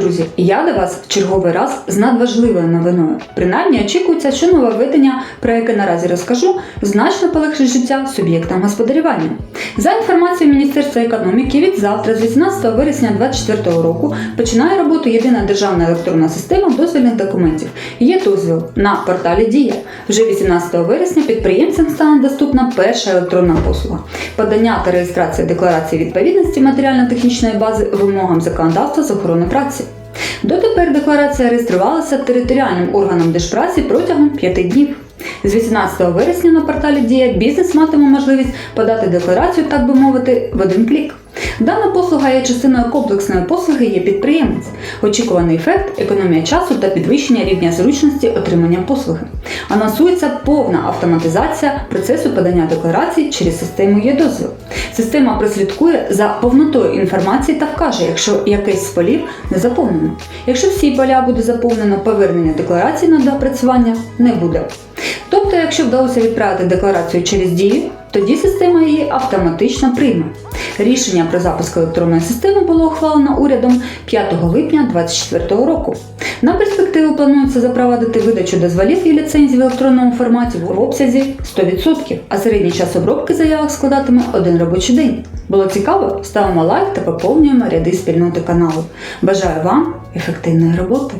друзі, я до вас в черговий раз з надважливою новиною. Принаймні очікується, що нововведення, про яке наразі розкажу, значно полегшить життя суб'єктам господарювання. За інформацією Міністерства економіки, від завтра, з 18 вересня 2024 року, починає роботу єдина державна електронна система дозвільних документів. Є дозвіл на порталі Дія. Вже 18 вересня підприємцям стане доступна перша електронна послуга подання та реєстрація декларації відповідності матеріально-технічної бази вимогам законодавства з охорони праці. Дотепер декларація реєструвалася територіальним органом держпраці протягом 5 днів. З 18 вересня на порталі Дія бізнес матиме можливість подати декларацію, так би мовити, в один клік. Дана послуга є частиною комплексної послуги є підприємець. Очікуваний ефект економія часу та підвищення рівня зручності отримання послуги. Анонсується повна автоматизація процесу подання декларацій через систему «Є-дозвіл». Система прослідкує за повнотою інформації та вкаже, якщо якесь з полів не заповнено. Якщо всі поля буде заповнено, повернення декларації на доопрацювання не буде. Тобто, якщо вдалося відправити декларацію через дію, тоді система її автоматично прийме. Рішення про запуск електронної системи було ухвалено урядом 5 липня 2024 року. На перспективу планується запровадити видачу дозволів і ліцензій в електронному форматі в обсязі 100%, а середній час обробки заявок складатиме один робочий день. Було цікаво? Ставимо лайк та поповнюємо ряди спільноти каналу. Бажаю вам ефективної роботи!